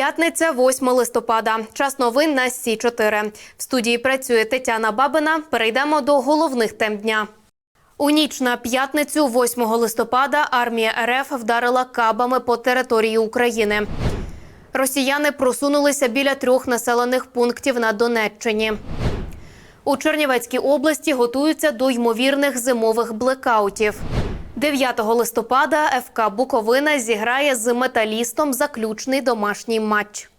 П'ятниця, 8 листопада. Час новин на Сі 4 В студії працює Тетяна Бабина. Перейдемо до головних тем дня. У ніч на п'ятницю, 8 листопада, армія РФ вдарила кабами по території України. Росіяни просунулися біля трьох населених пунктів на Донеччині. У Чернівецькій області готуються до ймовірних зимових блекаутів. 9 листопада ФК Буковина зіграє з металістом заключний домашній матч.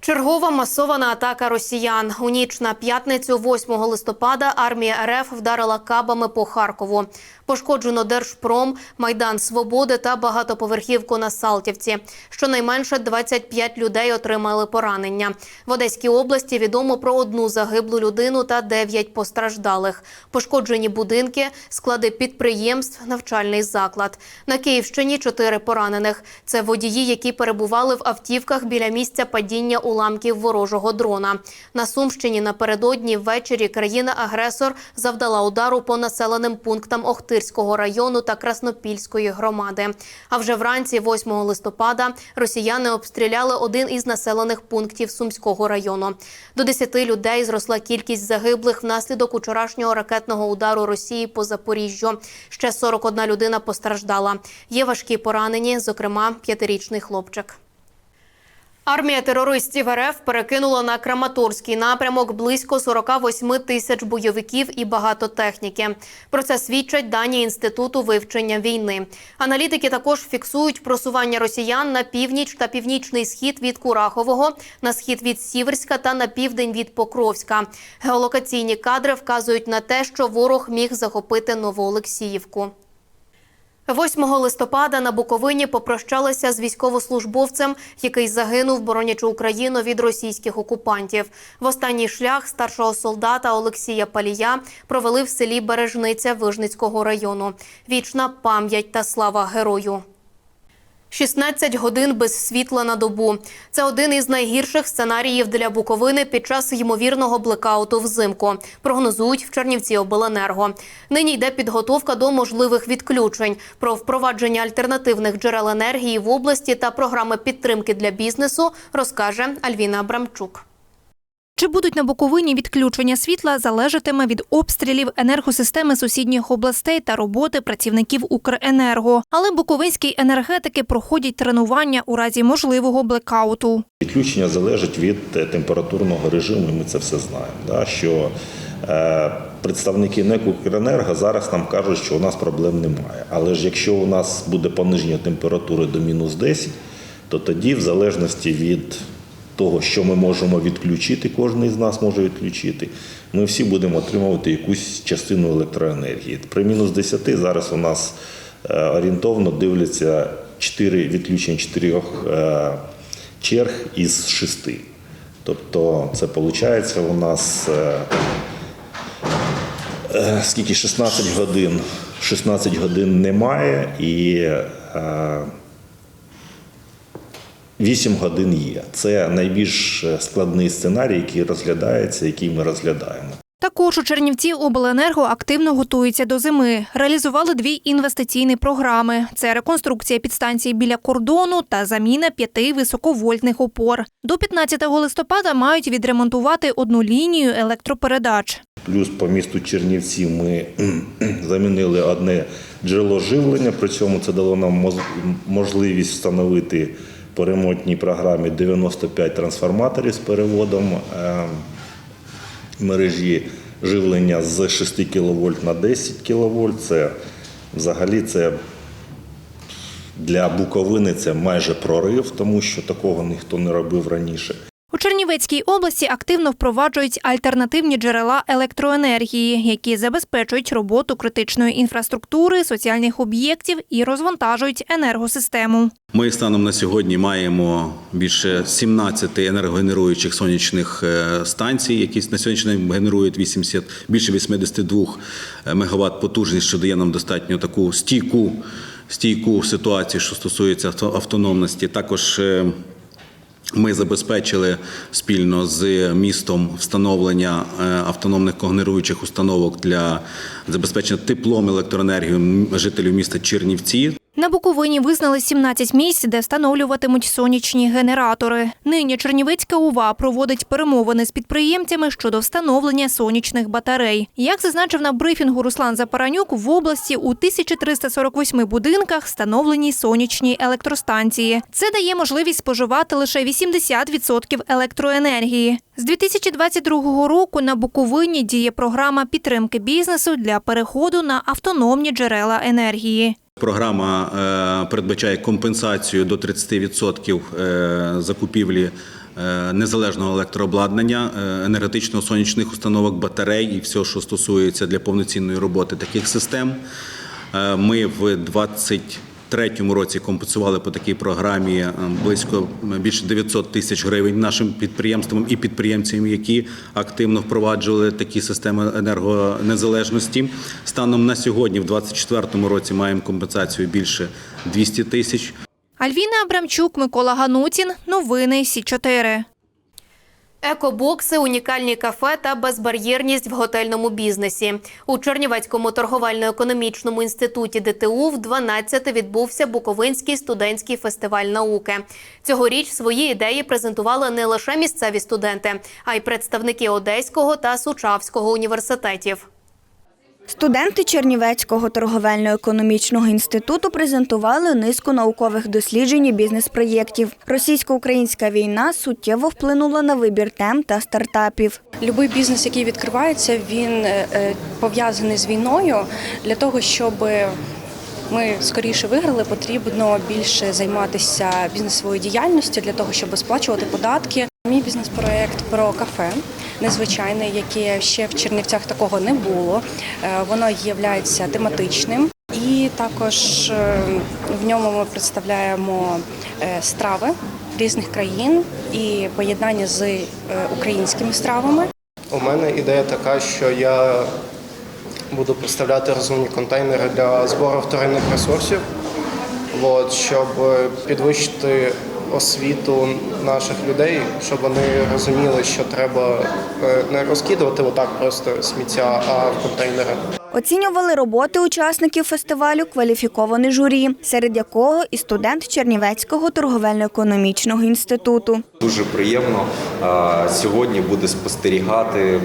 Чергова масована атака росіян. У ніч на п'ятницю, 8 листопада, армія РФ вдарила кабами по Харкову. Пошкоджено Держпром, Майдан Свободи та багатоповерхівку на Салтівці. Щонайменше 25 людей отримали поранення. В Одеській області відомо про одну загиблу людину та 9 постраждалих. Пошкоджені будинки, склади підприємств, навчальний заклад. На Київщині 4 поранених. Це водії, які перебували в автівках біля місця падіння уламків ворожого дрона. На Сумщині напередодні ввечері країна-агресор завдала удару по населеним пунктам Охтирського району та Краснопільської громади. А вже вранці, 8 листопада, росіяни обстріляли один із населених пунктів Сумського району. До 10 людей зросла кількість загиблих внаслідок учорашнього ракетного удару Росії по Запоріжжю. Ще 41 людина постраждала. Є важкі поранені, зокрема п'ятирічний хлопчик. Армія терористів РФ перекинула на Краматорський напрямок близько 48 тисяч бойовиків і багато техніки. Про це свідчать дані інституту вивчення війни. Аналітики також фіксують просування росіян на північ та північний схід від Курахового, на схід від Сіверська та на південь від Покровська. Геолокаційні кадри вказують на те, що ворог міг захопити Новоолексіївку. 8 листопада на Буковині попрощалися з військовослужбовцем, який загинув, боронячи Україну від російських окупантів. В останній шлях старшого солдата Олексія Палія провели в селі Бережниця Вижницького району. Вічна пам'ять та слава герою. 16 годин без світла на добу. Це один із найгірших сценаріїв для Буковини під час ймовірного блекауту взимку. Прогнозують в Чернівці обленерго. Нині йде підготовка до можливих відключень. Про впровадження альтернативних джерел енергії в області та програми підтримки для бізнесу розкаже Альвіна Абрамчук. Чи будуть на Буковині відключення світла залежатиме від обстрілів енергосистеми сусідніх областей та роботи працівників Укренерго. Але буковинські енергетики проходять тренування у разі можливого блекауту. Відключення залежить від е, температурного режиму, ми це все знаємо. Що е, представники НЕК «Укренерго» зараз нам кажуть, що у нас проблем немає. Але ж якщо у нас буде пониження температури до мінус 10, то тоді, в залежності від того, що ми можемо відключити, кожен із нас може відключити, ми всі будемо отримувати якусь частину електроенергії. При мінус 10 зараз у нас е, орієнтовно дивляться 4 відключення 4 е, черг із 6. Тобто це виходить у нас е, скільки 16 годин. 16 годин немає і 8 годин є. Це найбільш складний сценарій, який розглядається, який ми розглядаємо. Також у Чернівці обленерго активно готується до зими. Реалізували дві інвестиційні програми: це реконструкція підстанції біля кордону та заміна п'яти високовольтних опор. До 15 листопада мають відремонтувати одну лінію електропередач. Плюс по місту Чернівці ми замінили одне джерело живлення. При цьому це дало нам можливість встановити по ремонтній програмі 95 трансформаторів з переводом е, мережі живлення з 6 кВт на 10 кВт. Це взагалі це для Буковини це майже прорив, тому що такого ніхто не робив раніше. У Чернівецькій області активно впроваджують альтернативні джерела електроенергії, які забезпечують роботу критичної інфраструктури, соціальних об'єктів і розвантажують енергосистему. Ми станом на сьогодні маємо більше 17 енергогенеруючих сонячних е, станцій, які на сьогоднішній день генерують 80, більше 82 МВт потужність, що дає нам достатньо таку стійку, стійку ситуацію, що стосується авто- автономності. Також е, ми забезпечили спільно з містом встановлення е, автономних когенеруючих установок для забезпечення теплом електроенергії жителів міста Чернівці. На Буковині визнали 17 місць, де встановлюватимуть сонячні генератори. Нині Чернівецька УВА проводить перемовини з підприємцями щодо встановлення сонячних батарей. Як зазначив на брифінгу Руслан Запаранюк, в області у 1348 будинках встановлені сонячні електростанції. Це дає можливість споживати лише 80% електроенергії. З 2022 року на Буковині діє програма підтримки бізнесу для переходу на автономні джерела енергії. Програма е, передбачає компенсацію до 30% е, закупівлі е, незалежного електрообладнання, енергетично-сонячних установок, батарей і все, що стосується для повноцінної роботи таких систем. Ми в 23-му році компенсували по такій програмі е, близько більше 900 тисяч гривень нашим підприємствам і підприємцям, які активно впроваджували такі системи енергонезалежності. Станом на сьогодні, в 24-му році, маємо компенсацію більше 200 тисяч. Альвіна Абрамчук, Микола Ганутін. Новини Сі 4 Екобокси, унікальні кафе та безбар'єрність в готельному бізнесі. У Чернівецькому торговельно-економічному інституті ДТУ в 12 відбувся Буковинський студентський фестиваль науки. Цьогоріч свої ідеї презентували не лише місцеві студенти, а й представники Одеського та Сучавського університетів. Студенти Чернівецького торговельно-економічного інституту презентували низку наукових досліджень і бізнес-проєктів. Російсько-українська війна суттєво вплинула на вибір тем та стартапів. Любий бізнес, який відкривається, він е, е, пов'язаний з війною. Для того, щоб ми скоріше виграли, потрібно більше займатися бізнесовою діяльністю для того, щоб сплачувати податки. Мій бізнес-проект про кафе незвичайне, яке ще в Чернівцях такого не було. Е, Воно є тематичним. І також е, в ньому ми представляємо е, страви різних країн і поєднання з українськими стравами. У мене ідея така, що я буду представляти розумні контейнери для збору вторинних ресурсів, щоб підвищити освіту наших людей, щоб вони розуміли, що треба е, не розкидувати отак просто сміття, а в контейнери. Оцінювали роботи учасників фестивалю кваліфіковане журі, серед якого і студент Чернівецького торговельно-економічного інституту. Дуже приємно сьогодні буде спостерігати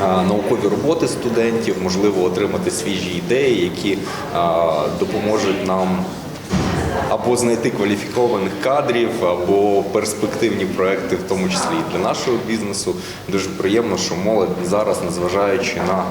наукові роботи студентів, можливо, отримати свіжі ідеї, які допоможуть нам або знайти кваліфікованих кадрів, або перспективні проекти, в тому числі і для нашого бізнесу. Дуже приємно, що молодь зараз, незважаючи на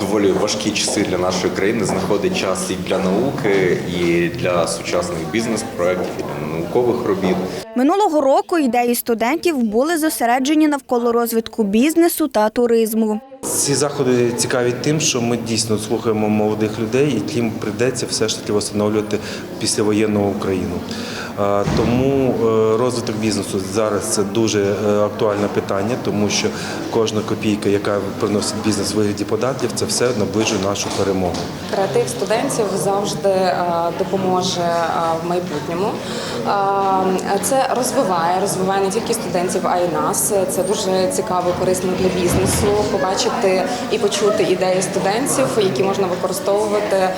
доволі важкі часи для нашої країни, знаходить час і для науки, і для сучасних бізнес-проєктів, і для наукових робіт. Минулого року ідеї студентів були зосереджені навколо розвитку бізнесу та туризму. Ці заходи цікаві тим, що ми дійсно слухаємо молодих людей, яким прийдеться все ж таки встановлювати післявоєнну Україну. Тому е, розвиток бізнесу зараз це дуже е, актуальне питання, тому що кожна копійка, яка приносить бізнес в вигляді податків, це все наближує нашу перемогу. Креатив студентів завжди е, допоможе в майбутньому. Це розвиває, розвиває не тільки студентів, а й нас. Це дуже цікаво, корисно для бізнесу. Побачити і почути ідеї студентів, які можна використовувати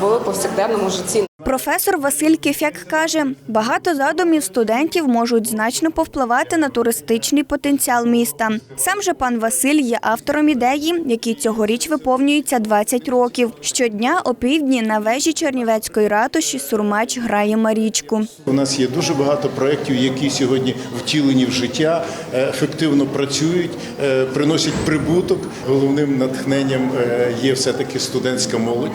в повсякденному житті. Професор Василь Кифяк каже, багато задумів студентів можуть значно повпливати на туристичний потенціал міста. Сам же пан Василь є автором ідеї, якій цьогоріч виповнюється 20 років. Щодня о півдні на вежі Чернівецької ратуші Сурмач грає Марічку. У нас є дуже багато проєктів, які сьогодні втілені в життя, е, ефективно працюють, е, приносять прибуток. Головним натхненням е, є все-таки студентська молодь,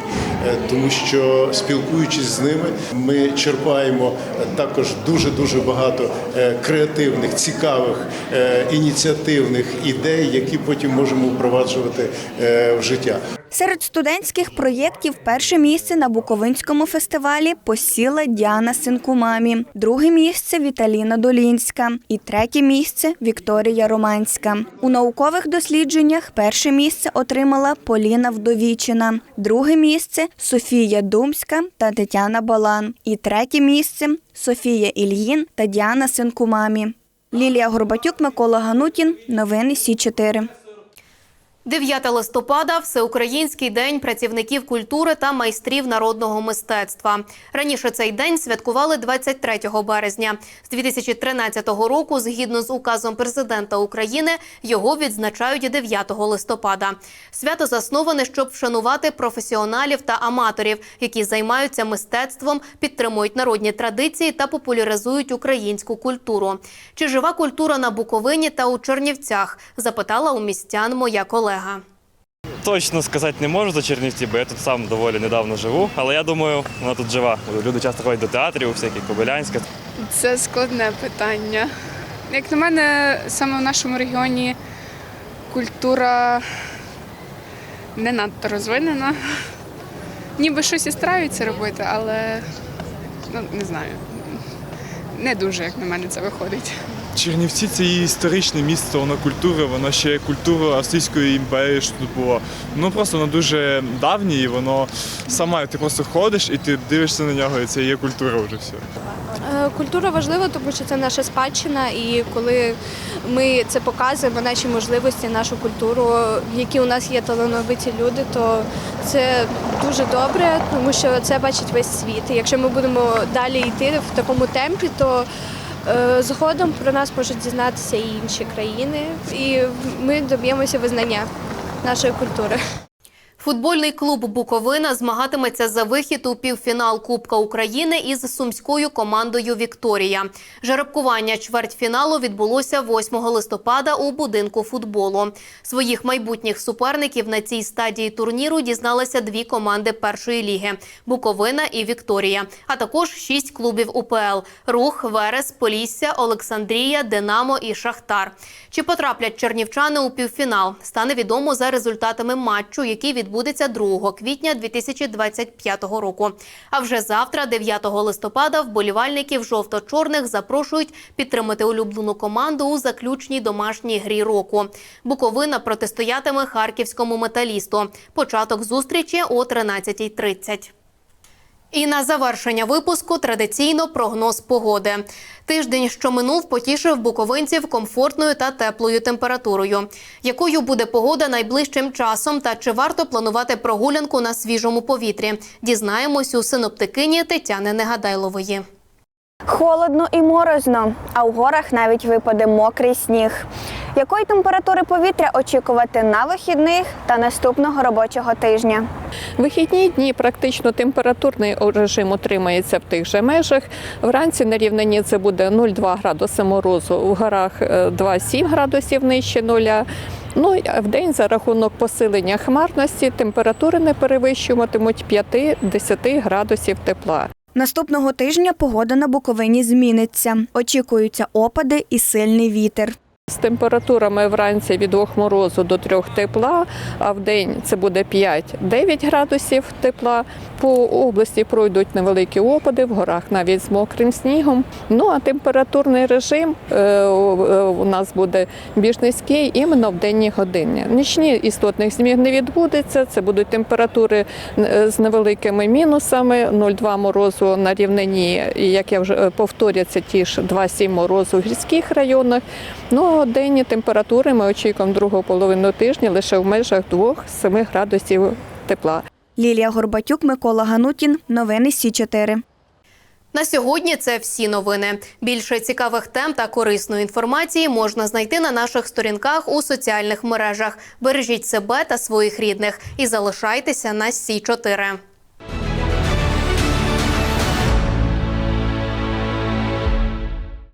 тому що спілкуючись з ними, ми черпаємо також дуже дуже багато е, креативних, цікавих, е, ініціативних ідей, які потім можемо впроваджувати е, в життя. Серед студентських проєктів перше місце на Буковинському фестивалі посіла Діана Синкумамі, друге місце Віталіна Долінська і третє місце Вікторія Романська. У наукових дослідженнях перше місце отримала Поліна Вдовічина, друге місце Софія Думська та Тетяна Балан, і третє місце Софія Ільїн та Діана Синкумамі. Лілія Горбатюк, Микола Ганутін. Новини Сі 4 9 листопада Всеукраїнський день працівників культури та майстрів народного мистецтва. Раніше цей день святкували 23 березня. З 2013 року, згідно з указом президента України, його відзначають 9 листопада. Свято засноване, щоб вшанувати професіоналів та аматорів, які займаються мистецтвом, підтримують народні традиції та популяризують українську культуру. Чи жива культура на Буковині та у Чернівцях? Запитала у містян моя колега. Точно сказати не можу за Чернівці, бо я тут сам доволі недавно живу. Але я думаю, вона тут жива. Люди часто ходять до театрів, всяких Кобилянська. Це складне питання. Як на мене, саме в нашому регіоні культура не надто розвинена. Ніби щось і стараються робити, але ну, не знаю. Не дуже, як на мене, це виходить. Чернівці це і історичне місто, воно культура, воно ще культура Австрійської імперії, що тут було. Воно просто воно дуже давнє, і воно саме ти просто ходиш і ти дивишся на нього, і це є культура вже все. Культура важлива, тому що це наша спадщина, і коли ми це показуємо, наші можливості, нашу культуру, які у нас є талановиті люди, то це дуже добре, тому що це бачить весь світ. І якщо ми будемо далі йти в такому темпі, то е, згодом про нас можуть дізнатися і інші країни, і ми доб'ємося визнання нашої культури. Футбольний клуб Буковина змагатиметься за вихід у півфінал Кубка України із сумською командою Вікторія. Жеребкування чвертьфіналу відбулося 8 листопада у будинку футболу. Своїх майбутніх суперників на цій стадії турніру дізналися дві команди першої ліги Буковина і Вікторія, а також шість клубів УПЛ: Рух, Верес, Полісся, Олександрія, Динамо і Шахтар. Чи потраплять чернівчани у півфінал? Стане відомо за результатами матчу, який відбудеться 2 квітня 2025 року. А вже завтра, 9 листопада, вболівальників жовто-чорних запрошують підтримати улюблену команду у заключній домашній грі року. Буковина протистоятиме харківському металісту. Початок зустрічі о 13.30. І на завершення випуску традиційно прогноз погоди. Тиждень, що минув, потішив буковинців комфортною та теплою температурою. Якою буде погода найближчим часом та чи варто планувати прогулянку на свіжому повітрі? Дізнаємось у синоптикині Тетяни Негадайлової. Холодно і морозно, а в горах навіть випаде мокрий сніг. Якої температури повітря очікувати на вихідних та наступного робочого тижня? Вихідні дні практично температурний режим утримається в тих же межах. Вранці на рівнині це буде 0,2 градуси морозу, в горах е, 2,7 градусів нижче нуля. Ну а в день за рахунок посилення хмарності температури не перевищуватимуть 5-10 градусів тепла. Наступного тижня погода на Буковині зміниться. Очікуються опади і сильний вітер. З температурами вранці від 2 морозу до 3 тепла, а в день це буде 5-9 градусів тепла. По області пройдуть невеликі опади, в горах навіть з мокрим снігом. Ну а температурний режим е, е, у нас буде більш низький іменно в денні години. Нічні істотних змін не відбудеться. Це будуть температури е, з невеликими мінусами, 0,2 морозу на рівнині, як я вже повторяться, ті ж 2,7 морозу в гірських районах. Ну денні температури ми очікуємо другу половину тижня лише в межах 2-7 градусів тепла. Лілія Горбатюк, Микола Ганутін. Новини Сі 4 На сьогодні це всі новини. Більше цікавих тем та корисної інформації можна знайти на наших сторінках у соціальних мережах. Бережіть себе та своїх рідних і залишайтеся на Сі 4